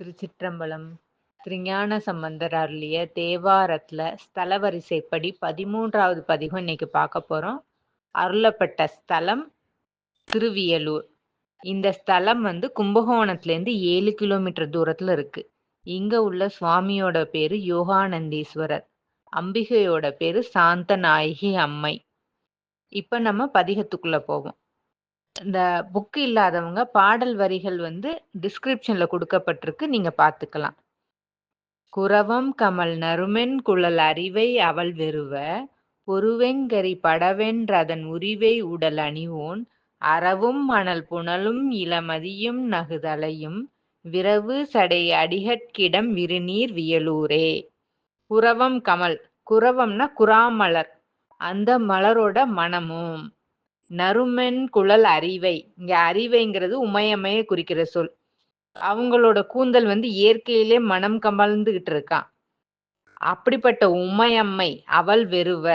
திருச்சிற்றம்பலம். திருஞான சம்பந்தர் அருளிய தேவாரத்துல ஸ்தல வரிசைப்படி பதிமூன்றாவது பதிகம் இன்னைக்கு பார்க்க போறோம். அருளப்பட்ட ஸ்தலம் திருவியலூர். இந்த ஸ்தலம் வந்து கும்பகோணத்துலேருந்து ஏழு கிலோமீட்டர் தூரத்துல இருக்கு. இங்க உள்ள சுவாமியோட பேரு யோகானந்தீஸ்வரர். அம்பிகையோட பேரு சாந்த நாயகி அம்மை. இப்ப நம்ம பதிகத்துக்குள்ள போவோம். இந்த புக் இல்லாதவங்க பாடல் வரிகள் வந்து டிஸ்கிரிப்ஷன்ல கொடுக்கப்பட்டிருக்கு. நீங்க பார்த்துக்கலாம். குரவம் கமல் நறுமென் குழல் அறிவை அவள் வெறுவ பொருவெங்கரி படவென்றதன் உரிவை உடல் அணிவோன் அறவும் மணல் புனலும் இளமதியும் நகுதலையும் விரவு சடை அடிகட்கிடம் விருநீர் வியலூரே. குரவம் கமல் குரவம்னா குறாமலர் அந்த மலரோட மனமும். நறுமென் குழல் அறிவை. இங்க அறிவைங்கிறது உமையமைய குறிக்கிற சொல். அவங்களோட கூந்தல் வந்து இயற்கையிலே மனம் கமழ்ந்துகிட்டு இருக்கான் அப்படிப்பட்ட உமையம்மை அவள் வெறுவ.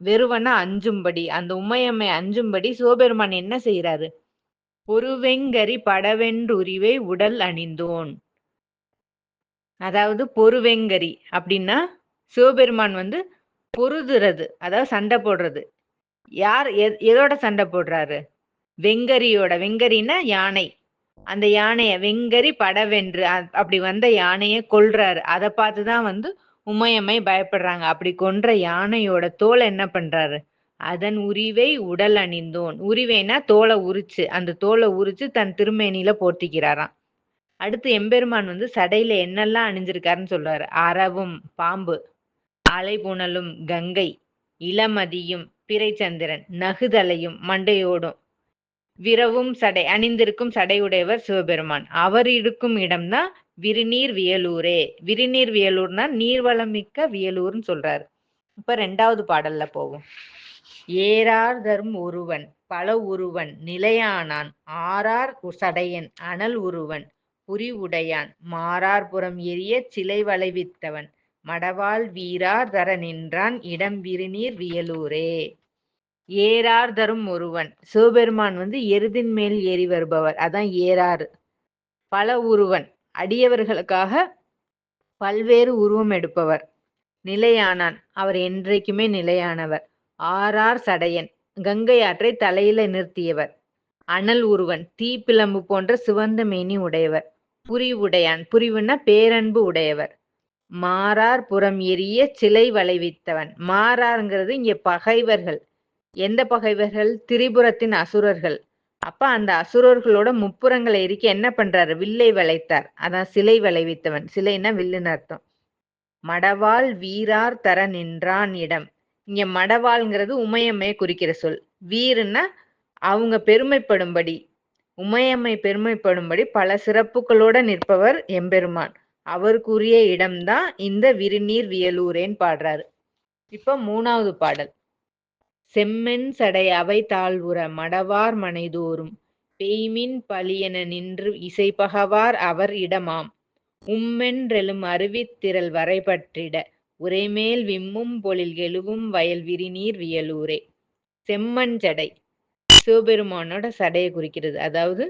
வெறுவனா அஞ்சும்படி. அந்த உமையம்மை அஞ்சும்படி சிவபெருமான் என்ன செய்யறாரு பொறுவெங்கரி படவென்றுரிவை உடல் அணிந்தோன். அதாவது பொறுவெங்கரி அப்படின்னா சிவபெருமான் வந்து பொருதுறது அதாவது சண்டை போடுறது. யார் எதோட சண்டை போடுறாரு? வெங்கரியோட வெங்கரின்னா யானை. அந்த யானைய வெங்கரி படவென்று அப்படி வந்த யானைய கொல்றாரு. அதை பார்த்துதான் வந்து உமையம்மை பயப்படுறாங்க. அப்படி கொன்ற யானையோட தோலை என்ன பண்றாரு? அதன் உரிவை உடல் அணிந்தோன். உரிவைனா தோலை உரிச்சு அந்த தோலை உரிச்சு தன் திருமேனியில போர்த்திக்கிறாராம். அடுத்து எம்பெருமான் வந்து சடையில என்னெல்லாம் அணிஞ்சிருக்காருன்னு சொல்றாரு அறவும் பாம்பு அலைபுணலும் கங்கை இளமதியும் பிறைச்சந்திரன் நகுதலையும் மண்டையோடும் விரவும் சடை அணிந்திருக்கும் சடையுடையவர் சிவபெருமான். அவர் இருக்கும் இடம்தான் விருநீர் வியலூரே. விரிநீர் வியலூர்னா நீர்வளம் மிக்க வியலூர்னு சொல்றாரு. இப்ப ரெண்டாவது பாடல்ல போவோம். ஏறார் தரும் ஒருவன் பல உருவன் நிலையானான். ஆறார் சடையன் அனல் உருவன் புரி உடையான் மாறார் புறம் எரிய சிலை வளைவித்தவன். மடவாள் வீரார் தர நின்றான் இடம் விருநீர் வியலூரே. ஏறார் தரும் ஒருவன். சிவபெருமான் வந்து எருதின் மேல் ஏறி வருபவர். அதான் ஏறாறு. பல உருவன். அடியவர்களுக்காக பல்வேறு உருவம் எடுப்பவர். நிலையானான். அவர் என்றைக்குமே நிலையானவர். ஆறார் சடையன். கங்கை ஆற்றை தலையில நிறுத்தியவர். அனல் உருவன். தீப்பிளம்பு போன்ற சிவந்த மேனி உடையவர். புரிவுடையான் புரிவுன்னா பேரன்பு உடையவர். மாறார் புறம் எரிய சிலை வளைவித்தவன். மாறாருங்கிறது இங்க பகைவர்கள். எந்த பகைவர்கள்? திரிபுரத்தின் அசுரர்கள். அப்ப அந்த அசுரர்களோட முப்புறங்களை எரிக்க என்ன பண்றாரு? வில்லை வளைத்தார். அதான் சிலை வளைவித்தவன். சிலைன்னா வில்லுன்னு அர்த்தம். மடவாள் வீரார் தர நின்றான் இடம். இங்க மடவாள்ங்கிறது உமையம்மையை குறிக்கிற சொல். வீருன்னா அவங்க பெருமைப்படும்படி உமையம்மை பெருமைப்படும்படி பல சிறப்புகளோட நிற்பவர் எம்பெருமான். அவருக்குரிய இடம்தான் இந்த விருநீர் வியலூரேன்னு பாடுறாரு. இப்ப மூணாவது பாடல். செம்மென் சடை அவை தாழ்வுற மடவார் மனைதோறும் பெய்மின் பலியென நின்று இசைப்பகவார் அவர் இடமாம். உம்மென்றெழும் அருவித்திரள் வரைபற்றிட உரைமேல் விம்மும் பொழில் எழுவும் வயல் விரிநீர் வியலூரே. செம்மண் ஜடை சிவபெருமானோட சடையை குறிக்கிறது. அதாவது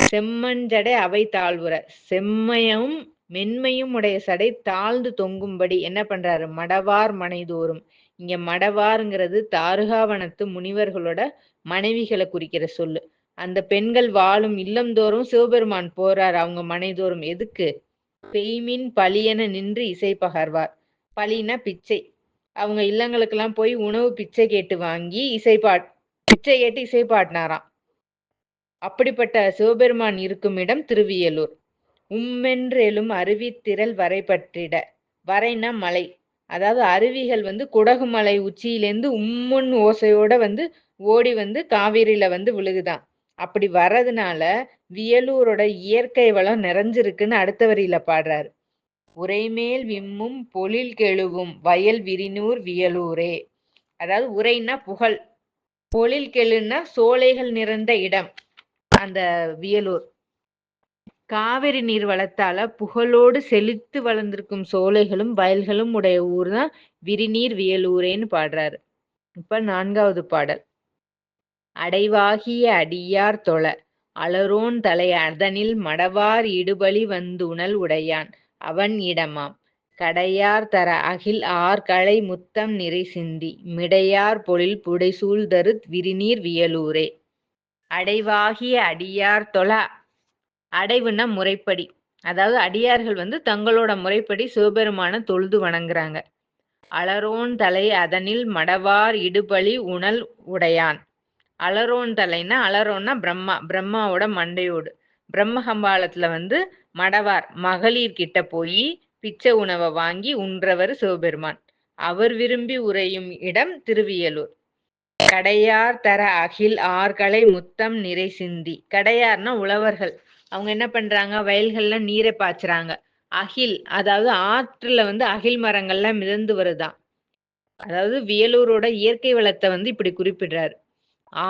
செம்மண் ஜடை அவை தாழ்வுற செம்மையும் மென்மையும் உடைய சடை தாழ்ந்து தொங்கும்படி என்ன பண்றாரு? மடவார் மனைதோறும். இங்க மடவாருங்கிறது தாருகாவனத்து முனிவர்களோட மனைவிகளை குறிக்கிற சொல்லு. அந்த பெண்கள் வாழும் இல்லந்தோறும் சிவபெருமான் போறார் அவங்க மனைதோறும். எதுக்கு? பெய்மின் பழியென நின்று இசை பகர்வார். பலினா பிச்சை. அவங்க இல்லங்களுக்கெல்லாம் போய் உணவு பிச்சை கேட்டு வாங்கி இசை பாட் பிச்சை கேட்டு இசை பாடினாராம். அப்படிப்பட்ட சிவபெருமான் இருக்கும் இடம் திருவியலூர். உம்மென்றெழும் அருவித்திரள் வரைபற்றிட. வரைனா மலை. அதாவது அருவிகள் வந்து குடகு மலை உச்சியிலேருந்து உம்முன் ஓசையோட வந்து ஓடி வந்து காவிரியில வந்து விழுகுதான் அப்படி வர்றதுனால வியலூரோட இயற்கை வளம் நிறைஞ்சிருக்குன்னு அடுத்த வரியில பாடுறாரு. உரைமேல் விம்மும் பொழில் கெழுவும் வயல் விரினூர் வியலூரே. அதாவது உரைன்னா புகழ். பொழில் கெழுன்னா சோலைகள் நிறைந்த இடம். அந்த வியலூர். காவிரி நீர் வளத்தால புகழோடு செழித்து வளர்ந்திருக்கும் சோலைகளும் வயல்களும் உடைய ஊர் தான் விரிநீர் வியலூரேன்னு பாடுறாரு. இப்ப நான்காவது பாடல். அடைவாகிய அடியார் தொழ அலரோன் தலை அதனில் மடவார் இடுபலி வந்துணல் உடையான் அவன் இடமாம். கடையார் தர அகில் ஆர்களை முத்தம் நிறை சிந்தி மிடையார் பொழில் புடைசூழ் தருத் விரிநீர் வியலூரே. அடைவாகிய அடியார் தொழ அடைவுன்னா முறைப்படி. அதாவது அடியார்கள் வந்து தங்களோட முறைப்படி சிவபெருமான தொழுது வணங்குறாங்க. அலரோன் தலை அதனில் மடவார் இடுபலி உணல் உடையான். அலரோன் தலைன்னா அலரோன்னா பிரம்மா பிரம்மாவோட மண்டையோடு. பிரம்மகம்பாலத்துல வந்து மடவார் மகளிர் கிட்ட போய் பிச்சை உணவை வாங்கி உன்றவர் சிவபெருமான். அவர் விரும்பி உறையும் இடம் திருவியலூர். கடையார் தர அகில் ஆர்களை முத்தம் நிறை சிந்தி. கடையார்னா உழவர்கள். அவங்க என்ன பண்றாங்க? வயல்கள்ல நீரை பாய்ச்சுறாங்க. அகில் அதாவது ஆற்றுல வந்து அகில் மரங்கள்லாம் மிதந்து வருதான் அதாவது வியலூரோட இயற்கை வளத்தை வந்து இப்படி குறிப்பிடுறாரு.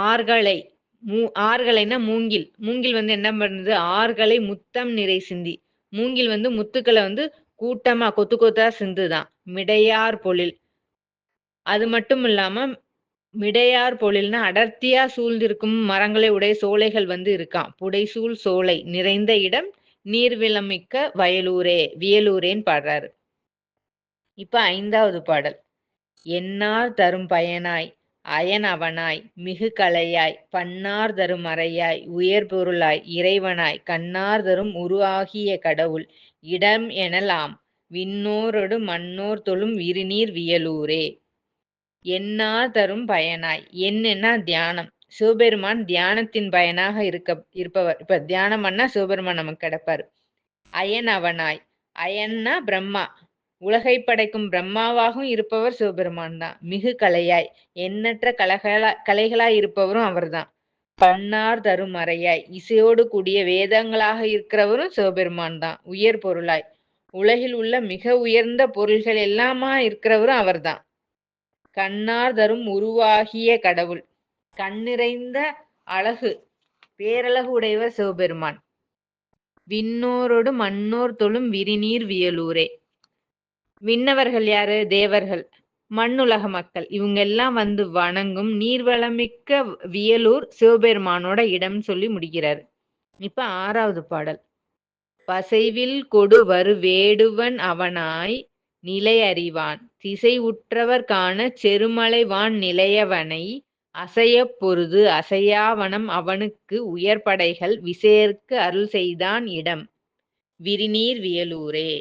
ஆர்களை மூ ஆர்களைனா மூங்கில். மூங்கில் வந்து என்ன பண்ணுது? ஆர்களை முத்தம் நிறை சிந்தி. மூங்கில் வந்து முத்துக்களை வந்து கூட்டமா கொத்து கொத்தா சிந்துதான். மிடையார் பொழில். அது மட்டும் இல்லாம மிடையார் பொழில்னா அடர்த்தியா சூழ்ந்திருக்கும் மரங்களை உடைய சோலைகள் வந்து இருக்கான் புடைசூழ் சோலை நிறைந்த இடம் நீர்விளமிக்க வயலூரே வியலூரேன்னு பாடுறாரு. இப்ப ஐந்தாவது பாடல். என்னார் தரும் பயனாய் அயன் அவனாய் மிகு கலையாய் பன்னார் தரும் அறையாய் உயர் பொருளாய் இறைவனாய் கண்ணார் தரும் உருவாகிய கடவுள் இடம் எனலாம் விண்ணோரொடு மண்ணோர் தொழும் விருநீர் வியலூரே. என்னா தரும் பயனாய்? என்னன்னா தியானம்? சிவபெருமான் தியானத்தின் பயனாக இருக்க இருப்பவர். இப்ப தியானம் பண்ணா சிவபெருமான் நமக்கு கிடப்பாரு. அயன் அவனாய். அயன்னா பிரம்மா. உலகை படைக்கும் பிரம்மாவாகவும் இருப்பவர் சிவபெருமான் தான். மிகு கலையாய். எண்ணற்ற கலைகளா கலைகளாய் இருப்பவரும் அவர்தான். பன்னார் தரும் மறையாய் இசையோடு கூடிய வேதங்களாக இருக்கிறவரும் சிவபெருமான் தான். உயர் பொருளாய். உலகில் உள்ள மிக உயர்ந்த பொருள்கள் எல்லாமா இருக்கிறவரும் அவர்தான். கண்ணார் தரும் உருவாகிய கடவுள். கண்ணிறைந்த அழகு பேரழகு உடையவர் சிவபெருமான். விண்ணோரோடு மண்ணோர் தொழும் விரிநீர் வியலூரே. விண்ணவர்கள் யாரு? தேவர்கள். மண்ணுலக மக்கள். இவங்க எல்லாம் வந்து வணங்கும் நீர்வளமிக்க வியலூர் சிவபெருமானோட இடம் சொல்லி முடிக்கிறார். இப்ப ஆறாவது பாடல். பசைவில் கொடு வரு வேடுவன் அவனாய் நிலை அறிவான் திசை உற்றவர் காண செருமலைவான் நிலையவனை. அசைய பொருது அசையாவனம் அவனுக்கு உயர்படைகள் விசேர்க்கு அருள் செய்தான் இடம். விரிநீர் வியலூரே.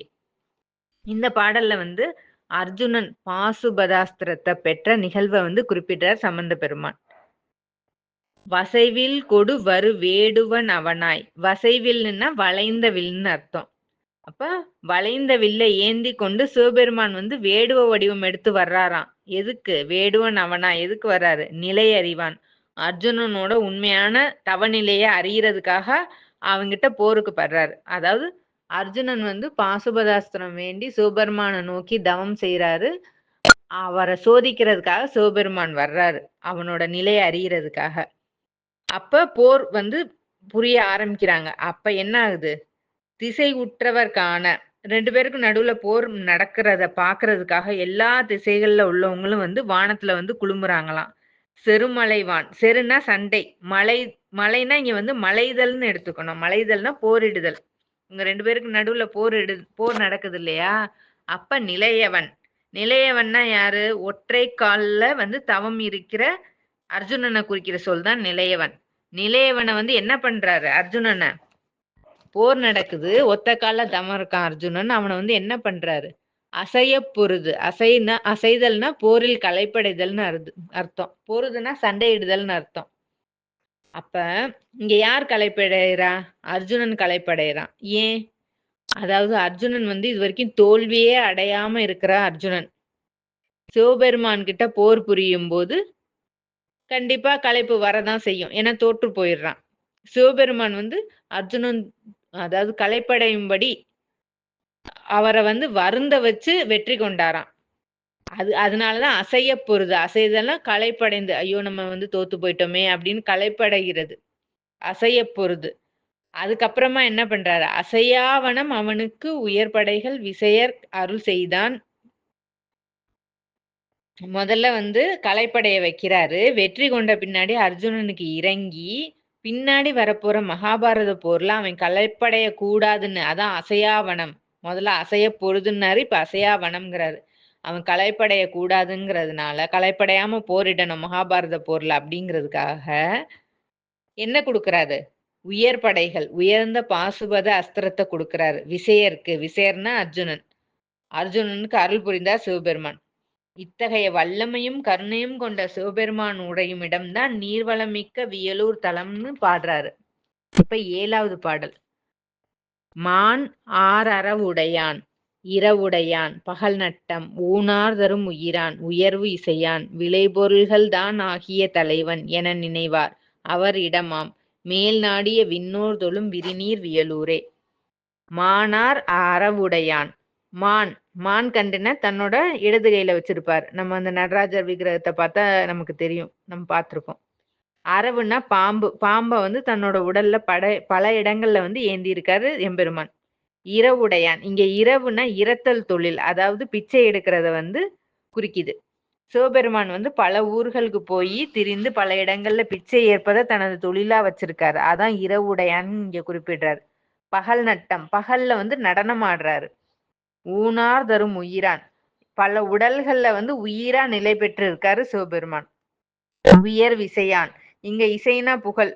இந்த பாடல்ல வந்து அர்ஜுனன் பாசுபதாஸ்திரத்தை பெற்ற நிகழ்வை வந்து குறிப்பிட்டார் சம்பந்த பெருமான் வசைவில் கொடு வரு வேடுவன் அவனாய். வசைவில்னா வளைந்த வில்னு அர்த்தம். அப்ப வளைந்த வில்லை ஏந்தி கொண்டு சிவபெருமான் வந்து வேடுவ வடிவம் எடுத்து வர்றாராம். எதுக்கு? வேடுவன் அவனா? எதுக்கு வர்றாரு? நிலை அறிவான். அர்ஜுனனோட உண்மையான தவநிலையை அறியறதுக்காக அவங்கிட்ட போருக்கு படுறாரு. அதாவது அர்ஜுனன் வந்து பாசுபதாஸ்திரம் வேண்டி சிவபெருமானை நோக்கி தவம் செய்யறாரு அவரை சோதிக்கிறதுக்காக சிவபெருமான் வர்றாரு அவனோட நிலையை அறியறதுக்காக. அப்ப போர் வந்து புரிய ஆரம்பிக்கிறாங்க. அப்ப என்ன ஆகுது? திசை உற்றவர் காண ரெண்டு பேருக்கும் நடுவுல போர் நடக்கிறத பாக்குறதுக்காக எல்லா திசைகள்ல உள்ளவங்களும் வந்து வானத்துல வந்து குழும்புறாங்களாம் செருமலைவான். செருனா சண்டை. மலை மலைனா இங்க வந்து மலைதல்னு எடுத்துக்கணும். மலைதல்னா போரிடுதல். இங்க ரெண்டு பேருக்கு நடுவுல போர் போர் நடக்குது இல்லையா அப்ப நிலையவன். நிலையவன்னா யாரு? ஒற்றை கால்ல வந்து தவம் இருக்கிற அர்ஜுனனை குறிக்கிற சொல் தான் நிலையவன். நிலையவனை வந்து என்ன பண்றாரு? அர்ஜுனனை. போர் நடக்குது. ஒத்த கால தமம் இருக்கான் அர்ஜுனன். அவனை வந்து என்ன பண்றாரு? அசைய பொருது. அசைனா அசைதல்னா போரில் கலைப்படைதல்னு அருது அர்த்தம். பொருதுனா சண்டையிடுதல்னு அர்த்தம். அப்ப இங்க யார் கலைப்படைகிறா அர்ஜுனன் கலைப்படைகிறான் ஏன்? அதாவது அர்ஜுனன் வந்து இது வரைக்கும் தோல்வியே அடையாம இருக்கிற அர்ஜுனன். சிவபெருமான் கிட்ட போர் புரியும் போது கண்டிப்பா களைப்பு வரதான் செய்யும். ஏன்னா தோற்று போயிடுறான். சிவபெருமான் வந்து அர்ஜுனன் அதாவது கலைப்படையும்படி அவரை வந்து வருந்த வச்சு வெற்றி கொண்டாராம். அது அதனாலதான் அசைய பொருது. அசைதெல்லாம் களைப்படைந்து ஐயோ நம்ம வந்து தோத்து போயிட்டோமே அப்படின்னு களைப்படைகிறது அசைய பொருது. அதுக்கப்புறமா என்ன பண்றாரு? அசையாவனம் அவனுக்கு உயர்படைகள் விசையர் அருள் செய்தான். முதல்ல வந்து கலைப்படைய வைக்கிறாரு. வெற்றி கொண்ட பின்னாடி அர்ஜுனனுக்கு இறங்கி பின்னாடி வரப்போற மகாபாரத போர்ல அவன் கலைப்படைய கூடாதுன்னு அதான் அசையாவனம். முதல்ல அசைய பொழுதுன்னாரு இப்ப அசையாவனம்ங்கிறாரு. அவன் கலைப்படைய கூடாதுங்கிறதுனால கலைப்படையாம போரிடணும் மகாபாரத போர்ல அப்படிங்கிறதுக்காக என்ன கொடுக்கறாரு? உயர் படைகள் உயர்ந்த பாசுபத அஸ்திரத்தை கொடுக்கறாரு. விசையருக்கு விசையர்னா அர்ஜுனன். அர்ஜுனனுக்கு அருள் புரிந்தார் சிவபெருமான். இத்தகைய வல்லமையும் கருணையும் கொண்ட சிவபெருமான் உடையும் இடம்தான் நீர்வளமிக்க வியலூர் தலம்னு பாடுறாரு. இப்ப ஏழாவது பாடல். மான் ஆறறவுடையான் இரவுடையான் பகல் நட்டம் ஊனார் தரும் உயிரான் உயர்வு இசையான் விளைபொருள்கள் தான் ஆகிய தலைவன் என நினைவார். அவர் இடமாம் மேல் நாடிய விண்ணோர் தொழும் விரிநீர் வியலூரே. மானார் அறவுடையான் மான் மான் கண்டுன தன்னோட இடது கையில வச்சிருப்பார். நம்ம அந்த நடராஜர் விக்கிரகத்தை பார்த்தா நமக்கு தெரியும். நம்ம பார்த்துருக்கோம் அரவுன்னா பாம்பு. பாம்பை வந்து தன்னோட உடல்ல பட பல இடங்கள்ல வந்து ஏந்தி இருக்காரு எம்பெருமான் இரவுடையான் இங்க இரவுனா இரத்தல் தொழில். அதாவது பிச்சை எடுக்கிறத வந்து குறிக்குது. சிவபெருமான் வந்து பல ஊர்களுக்கு போய் திரிந்து பல இடங்கள்ல பிச்சை ஏற்பதை தனது தொழிலா வச்சிருக்காரு. அதான் இரவுடையான்னு இங்க குறிப்பிடுறாரு. பகல் நட்டம். பகல்ல வந்து நடனம் ஆடுறாரு. ஊனார் தரும் உயிரான். பல உடல்கள்ல வந்து உயிரா நிலை பெற்று இருக்காரு சிவபெருமான். உயர் விசையான். இங்க இசைனா புகழ்.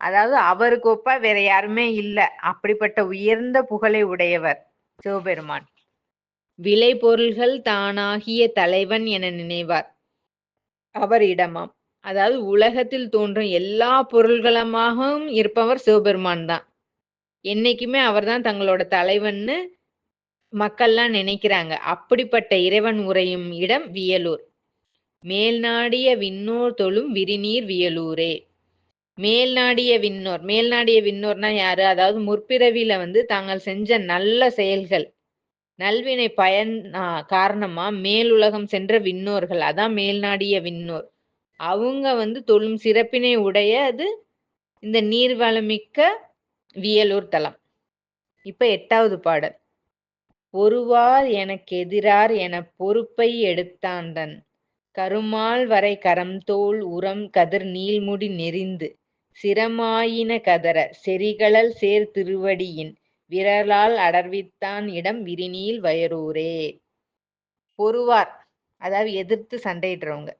அதாவது அவருக்கு ஒப்பா வேற யாருமே இல்ல. அப்படிப்பட்ட உயர்ந்த புகழை உடையவர் சிவபெருமான். விளை பொருள்கள் தானாகிய தலைவன் என நினைவார். அவர் இடமாம். அதாவது உலகத்தில் தோன்றும் எல்லா பொருள்களமாகவும் இருப்பவர் சிவபெருமான் தான். என்னைக்குமே அவர்தான் தங்களோட தலைவன்னு மக்கள்லாம் நினைக்கிறாங்க அப்படிப்பட்ட இறைவன் உரையும் இடம் வியலூர். மேல்நாடிய விண்ணோர் தொழும் விரிநீர் வியலூரே. மேல்நாடிய விண்ணோர் மேல்நாடிய விண்ணோர்னா யாரு? அதாவது முற்பிறவியில வந்து தாங்கள் செஞ்ச நல்ல செயல்கள். நல்வினை பயன் காரணமா மேலுலகம் சென்ற விண்ணோர்கள். அதான் மேல்நாடிய விண்ணோர். அவங்க வந்து தொழும் சிறப்பினை உடைய அது இந்த நீர்வளமிக்க வியலூர் தலம். இப்ப எட்டாவது பாடல். ஒருவார் எனக்கு எதிரார் என பொறுப்பை எடுத்தாண்டன் கருமால் வரை கரம் தோல் உரம் கதிர் நீள்முடி நெறிந்து. சிரமாயின கதற செரிகளல் சேர் திருவடியின். விரலால் அடர்வித்தான் இடம் விரிநீல் வயரூரே. பொறுவார் அதாவது எதிர்த்து சண்டையிடுறவங்க.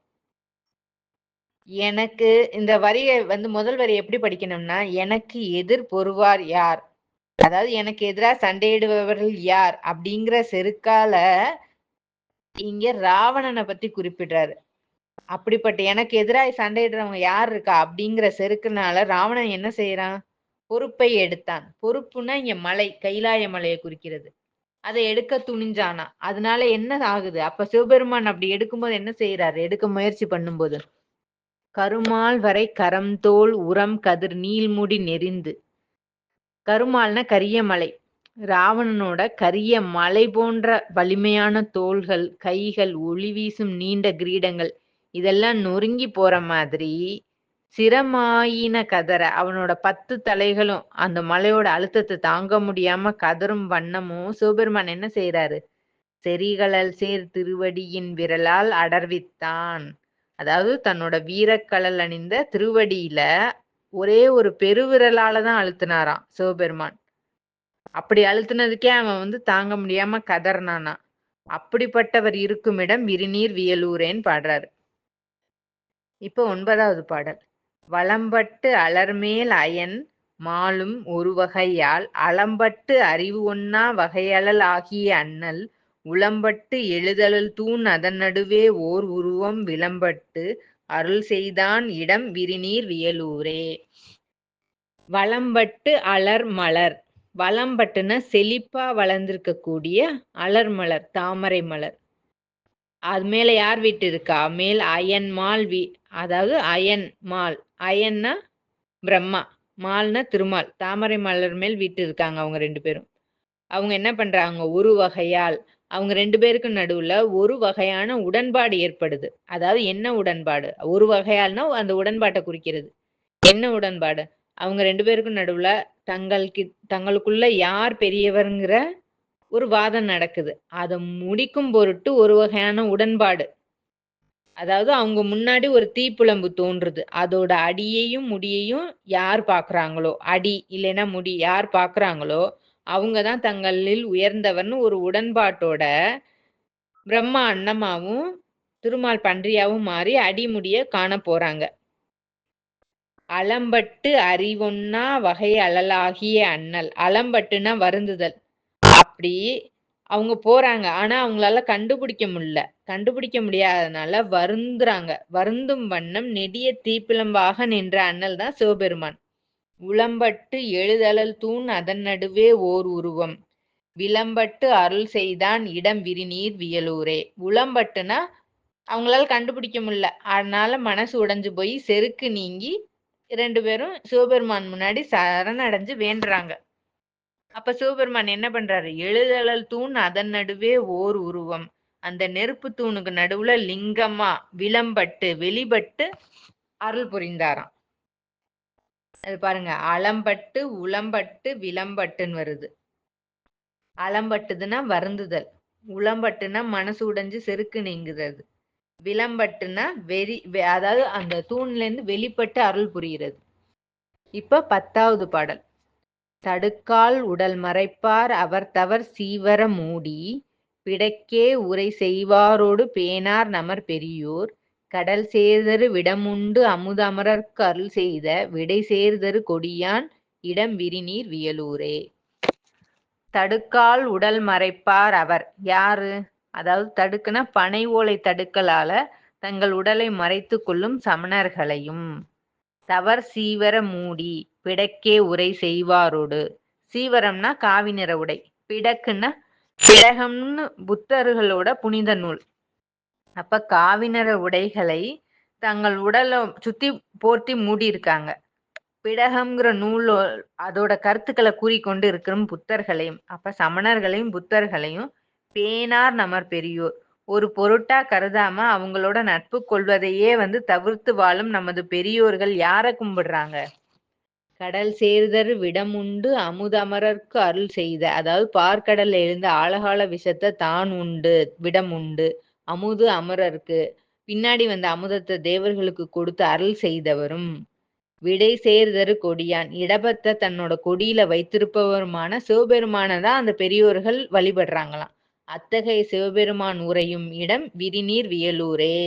எனக்கு இந்த வரியை வந்து முதல் வரி எப்படி படிக்கணும்னா எனக்கு எதிர் பொறுவார் யார்? அதாவது எனக்கு எதிராக சண்டையிடுபவர்கள் யார் அப்படிங்கிற செருக்கால இங்க ராவணனை பத்தி குறிப்பிடுறாரு. அப்படிப்பட்ட எனக்கு எதிராக சண்டையிடுறவங்க யார் இருக்கா அப்படிங்கிற செருக்குனால ராவணன் என்ன செய்யறான் பொறுப்பை எடுத்தான். பொறுப்புனா இங்க மலை கைலாய மலையை குறிக்கிறது. அதை எடுக்க துணிஞ்சானா? அதனால என்ன ஆகுது? அப்ப சிவபெருமான் அப்படி எடுக்கும்போது என்ன செய்யறாரு எடுக்க முயற்சி பண்ணும்போது கருமால் வரை கரம் தோல் உரம் கதிர் நீள்முடி நெறிந்து கருமால்னா கரிய மலை. ராவணனோட கரிய மலை போன்ற வலிமையான தோள்கள் கைகள் ஒளி வீசும் நீண்ட கிரீடங்கள் இதெல்லாம் நொறுங்கி போற மாதிரி சிரமாயின கதற அவனோட பத்து தலைகளும் அந்த மலையோட அழுத்தத்தை தாங்க முடியாம கதறும் வண்ணமும் சிவபெருமான் என்ன செய்யறாரு செரிகளல் சேர் திருவடியின் விரலால் அடர்வித்தான். அதாவது தன்னோட வீரக்கழல் அணிந்த திருவடியில ஒரே ஒரு பெருவிரலால தான் அழுத்தினாராம் சிவபெருமான். அப்படி அழுத்தினதுக்கே அவன் வந்து தாங்க முடியாம கதறினானா. அப்படிப்பட்டவர் இருக்கும் இடம் விரிநீர் வியலூரேன்னு பாடுறாரு. இப்போ ஒன்பதாவது பாடல். வளம்பட்டு அலர்மேல் அயன் மாலும் ஒரு வகையால் அளம்பட்டு அறிவு ஒன்னா வகையழல் ஆகிய அண்ணல் உளம்பட்டு எழுதலல் தூண் அதன் நடுவே ஓர் உருவம் விளம்பட்டு அருள் செய்தான் இடம் விரிநீர் வியலூரே. வளம்பட்டு அலர் மலர். வளம்பட்டுன செழிப்பா வளர்ந்திருக்கக்கூடிய அலர் மலர் தாமரை மலர். அது மேல யார் வீட்டு இருக்கா? மேல் அயன் மால் வீ அதாவது அயன் மால். அயன்னா பிரம்மா. மால்னா திருமால். தாமரை மலர் மேல் வீட்டு இருக்காங்க அவங்க ரெண்டு பேரும். அவங்க என்ன பண்றாங்க? ஒரு வகையால் அவங்க ரெண்டு பேருக்கும் நடுவுல ஒரு வகையான உடன்பாடு ஏற்படுது. அதாவது என்ன உடன்பாடு? ஒரு வகையால்னா அந்த உடன்பாட்டை குறிக்கிறது. என்ன உடன்பாடு? அவங்க ரெண்டு பேருக்கும் நடுவுல தங்களுக்கு தங்களுக்குள்ள யார் பெரியவருங்கிற ஒரு வாதம் நடக்குது. அதை முடிக்கும் பொருட்டு ஒரு வகையான உடன்பாடு. அதாவது அவங்க முன்னாடி ஒரு தீப்புலம்பு தோன்றுது. அதோட அடியையும் முடியையும் யார் பாக்குறாங்களோ அடி இல்லைன்னா முடி யார் பாக்குறாங்களோ அவங்க தான் தங்களில் உயர்ந்தவர்னு ஒரு உடன்பாட்டோட பிரம்மா அன்னமாவும் திருமால் பன்றியாவும் மாறி அடிமுடிய காண போறாங்க. அலம்பட்டு அறிவொன்னா வகை அழலாகிய அண்ணல். அலம்பட்டுனா வருந்துதல். அப்படி அவங்க போறாங்க. ஆனா அவங்களால கண்டுபிடிக்க முடியல. கண்டுபிடிக்க முடியாதனால வருந்துறாங்க. வருந்தும் வண்ணம் நெடிய தீப்பிளம்பாக நின்ற அண்ணல் தான் சிவபெருமான். உளம்பட்டு எழுதழல் தூண் அதன் நடுவே ஓர் உருவம். விளம்பட்டு அருள் செய்தான் இடம் விரிநீர் வியலூரே. உளம்பட்டுனா அவங்களால கண்டுபிடிக்க முடியல. அதனால மனசு உடைஞ்சு போய் செருக்கு நீங்கி ரெண்டு பேரும் சிவபெருமான் முன்னாடி சரணடைஞ்சு வேண்டுறாங்க. அப்ப சிவபெருமான் என்ன பண்றாரு? எழுதழல் தூண் அதன் நடுவே ஓர் உருவம். அந்த நெருப்பு தூணுக்கு நடுவுல லிங்கமா விளம்பட்டு வெளிப்பட்டு அருள் புரிந்தாராம். அது பாருங்க. அலம்பட்டு உளம்பட்டு விளம்பட்டுன்னு வருது. அலம்பட்டுதுன்னா வருந்துதல். உளம்பட்டுனா மனசு உடைஞ்சு செருக்கு நீங்குறது விளம்பட்டுனா வெறி வெ- அதாவது அந்த தூண்ல இருந்து வெளிப்பட்டு அருள் புரிகிறது. இப்ப பத்தாவது பாடல். தடுக்கால் உடல் மறைப்பார் அவர் தவர் சீவர மூடி பிடக்கே உரை செய்வாரோடு பேனார் நமர் பெரியோர் கடல் சேர்தரு விடமுண்டு அமுதமரர்க்கு அருள் செய்த விடை சேர்தரு கொடியான் இடம் விரிநீர் வியலூரே. தடுக்கால் உடல் மறைப்பார் அவர். யாரு? அதாவது தடுக்குனா பனை ஓலை தடுக்கலால தங்கள் உடலை மறைத்து கொள்ளும் சமணர்களையும். தவர் சீவர மூடி பிடக்கே உரை செய்வாரோடு. சீவரம்னா காவி நிற உடை. பிடக்குன்னா பிடகம்னு புத்தர்களோட புனித நூல். அப்ப காவினர உடைகளை தங்கள் உடலை சுத்தி போர்த்தி மூடி இருக்காங்க பிடகம்ங்கிற நூலோ அதோட கருத்துக்களை கூறிக்கொண்டு இருக்கிற புத்தர்களையும் அப்ப சமணர்களையும் புத்தர்களையும் பேனார் நமர் பெரியோர். ஒரு பொருட்டா கருதாம அவங்களோட நட்பு கொள்வதையே வந்து தவிர்த்து வாழும் நமது பெரியோர்கள் யார கும்பிடுறாங்க? கடல் சேர்தர் விடமுண்டு அமுதமரர்க்கு அருள் செய்த. அதாவது பார்க்கடல்ல எழுந்த ஆழகால விஷத்தை தான் உண்டு விடம் உண்டு. அமுது அமரருக்கு பின்னாடி வந்த அமுதத்தை தேவர்களுக்கு கொடுத்து அருள் செய்தவரும் விடை சேர்தரு கொடியான். இடபத்தை தன்னோட கொடியில வைத்திருப்பவருமான சிவபெருமான தான் அந்த பெரியோர்கள் வழிபடுறாங்களாம். அத்தகைய சிவபெருமான் உரையும் இடம் விரிநீர் வியலூரே.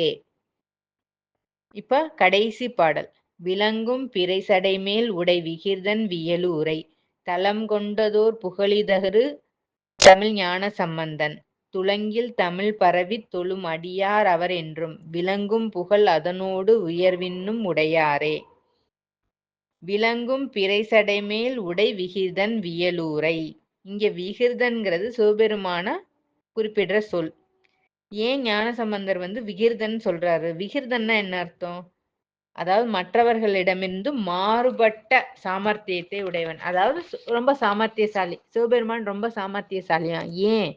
இப்ப கடைசி பாடல். விளங்கும் பிறை சடைமேல் உடை விகிர்தன் வியலூரை. தலம் கொண்டதோர் புகழிதகரு தமிழ் ஞான சம்பந்தன். துலங்கில் தமிழ் பரவித் தொழும் அடியார் அவர் என்றும் விளங்கும் புகழ் அதனோடு உயர்வின்னும் உடையாரே. விளங்கும் பிறைசடைமேல் உடை விகிர்தன் வியலூரை. இங்க விகிர்தன்கிறது சிவபெருமான குறிப்பிடுற சொல். ஏன் ஞானசம்பந்தர் வந்து விகிர்தன் சொல்றாரு? விகிர்தன்னா என்ன அர்த்தம்? அதாவது மற்றவர்களிடமிருந்து மாறுபட்ட சாமர்த்தியத்தை உடையவன். அதாவது ரொம்ப சாமர்த்தியசாலி. சிவபெருமான் ரொம்ப சாமர்த்தியசாலியா ஏன்?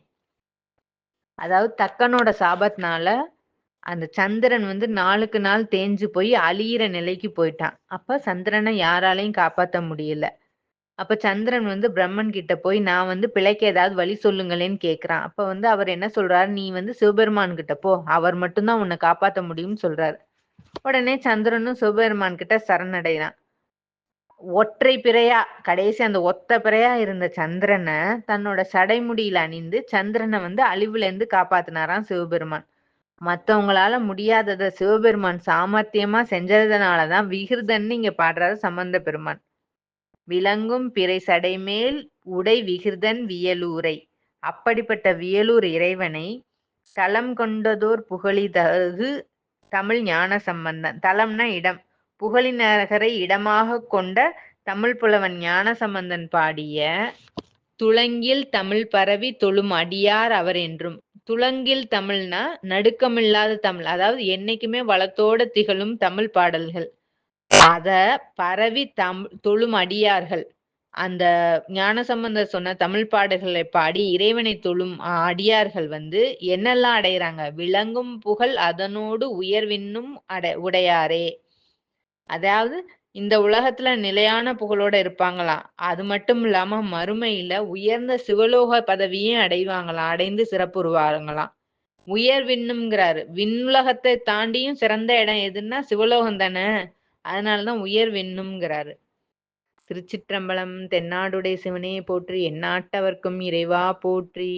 அதாவது தக்கனோட சாபத்தினால அந்த சந்திரன் வந்து நாளுக்கு நாள் தேஞ்சு போய் அழியிற நிலைக்கு போயிட்டான். அப்ப சந்திரனை யாராலையும் காப்பாத்த முடியல. அப்ப சந்திரன் வந்து பிரம்மன் கிட்ட போய் நான் வந்து பிழைக்க ஏதாவது வழி சொல்லுங்களேன்னு கேக்குறான். அப்ப வந்து அவர் என்ன சொல்றாரு? நீ வந்து சிவபெருமான் கிட்ட போ. அவர் மட்டும்தான் உன்னை காப்பாத்த முடியும்னு சொல்றாரு. உடனே சந்திரனும் சிவபெருமான் கிட்ட சரணடைறான் ஒற்றை பிறையா கடைசி அந்த ஒத்த பிறையா இருந்த சந்திரனை தன்னோட சடைமுடியில அணிந்து சந்திரனை வந்து அழிவுல இருந்து காப்பாத்தினாராம் சிவபெருமான். மத்தவங்களால முடியாததை சிவபெருமான் சாமர்த்தியமா செஞ்சதுனாலதான் விகிர்தன்னு இங்க பாடுறாரு சம்பந்த பெருமான். விளங்கும் பிறை சடைமேல் உடை விகிர்தன் வியலூரை. அப்படிப்பட்ட வியலூர் இறைவனை தலம் கொண்டதோர் புகழிதகு தமிழ் ஞான சம்பந்தன். தலம்னா இடம். புகழினரகரை இடமாக கொண்ட தமிழ் புலவன் ஞான சம்பந்தன் பாடிய துளங்கில் தமிழ் பரவி தொழும் அடியார் அவர் என்றும் துளங்கில் தமிழ்னா நடுக்கமில்லாத தமிழ் அதாவது என்னைக்குமே வளத்தோட திகழும் தமிழ் பாடல்கள். அத பரவி தம் தொழும் அடியார்கள். அந்த ஞானசம்பந்தர் சொன்ன தமிழ் பாடல்களை பாடி இறைவனை தொழும் அடியார்கள் வந்து என்னெல்லாம் அடையிறாங்க? விளங்கும் புகழ் அதனோடு உயர்வின்னும் அடை உடையாரே. அதாவது இந்த உலகத்துல நிலையான புகழோட இருப்பாங்களாம் அது மட்டும் இல்லாம மறுமையில உயர்ந்த சிவலோக பதவியும் அடைவாங்களாம் அடைந்து சிறப்புருவாங்களாம் உயர் விண்ணுங்கிறாரு விண்ணுலகத்தை தாண்டியும் சிறந்த இடம் எதுன்னா சிவலோகம் தானே. அதனாலதான் உயர் விண்ணுங்கிறாரு திருச்சிற்றம்பலம் தென்னாடுடைய சிவனையை போற்றி எந்நாட்டவர்க்கும் இறைவா போற்றி.